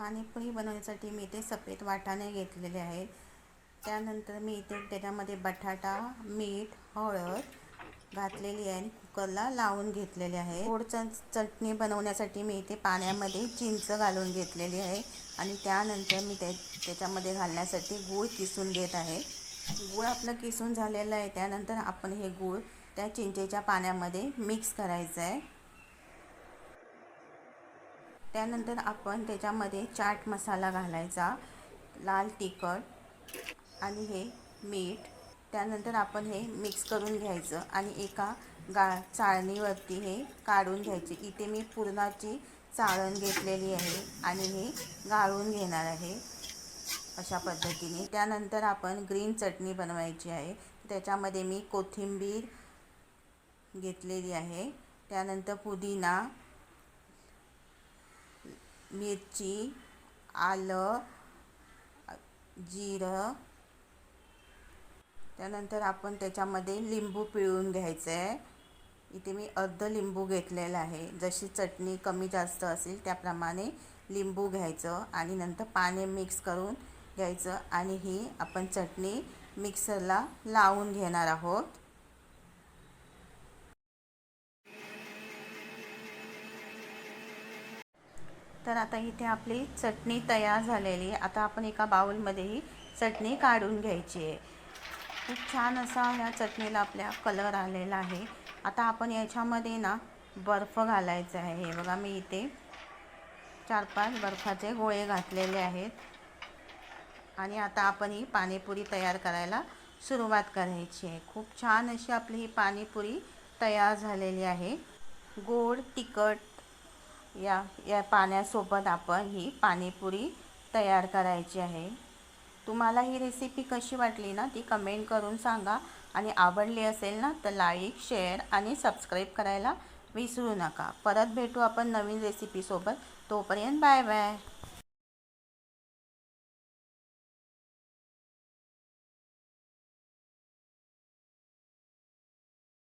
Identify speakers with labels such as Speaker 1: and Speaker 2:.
Speaker 1: पाणीपुरी बनवण्यासाठी मी इथे सफेद वाटाणे घेतलेले आहेत. त्यानंतर मी इथे त्याच्यामध्ये बटाटा मीठ हळद घातलेली आहे आणि कुकरला लावून घेतलेले आहे. गोड चटणी बनवण्यासाठी मी इथे पाण्यामध्ये चिंच घालून घेतलेली आहे आणि त्यानंतर मी त्या त्याच्यामध्ये घालण्यासाठी गूळ किसून घेत आहे. गूळ आपलं किसून झालेलं आहे. त्यानंतर आपण हे गूळ त्या चिंचेच्या पाण्यामध्ये मिक्स करायचं आहे. त्यानंतर आपण त्याच्यामध्ये चाट मसाला घालायचा लाल तिखट आणि हे मीठ. त्यानंतर आपण हे मिक्स करून घ्यायचं आणि एका गा चाळणीवरती हे काढून घ्यायचे. इथे मी पुरणाची चाळण घेतलेली आहे आणि हे गाळून घेणार आहे अशा पद्धतीने. त्यानंतर आपण ग्रीन चटणी बनवायची आहे. त्याच्यामध्ये मी कोथिंबीर घेतलेली आहे. त्यानंतर पुदिना मिरची आलं जिरं. त्यानंतर आपण त्याच्यामध्ये लिंबू पिळून घ्यायचं. आहे इथे मी अर्ध लिंबू घेतलेलं आहे. जशी चटणी कमी जास्त असेल त्याप्रमाणे लिंबू घ्यायचं आणि नंतर पाणी मिक्स करून घ्यायचं. आणि ही आपण चटणी मिक्सरला लावून घेणार आहोत. तर आता इथे आपली चटणी तयार झालेली आहे. आता आपण एका बाऊलमध्ये ही चटणी काढून घ्यायची आहे. खूप छान असा ह्या चटणीला आपल्या कलर आलेला आहे. आता आपण याच्यामध्ये ना बर्फ घालायचा आहे. हे बघा मी इथे चार पाच बर्फाचे गोळे घातलेले आहेत. आणि आता आपण ही पाणीपुरी तयार करायला सुरुवात करायची आहे. खूप छान अशी आपली ही पाणीपुरी तयार झालेली आहे. गोड तिखट या या पाण्यासोबत आपण ही पाणीपुरी तयार करायची आहे. तुम्हाला ही रेसिपी कशी वाटली ना ती कमेंट करून सांगा. आणि आवडली असेल ना तर लाईक शेअर आणि सबस्क्राईब करायला विसरू नका. परत भेटू आपण नवीन रेसिपीसोबत तोपर्यंत बाय बाय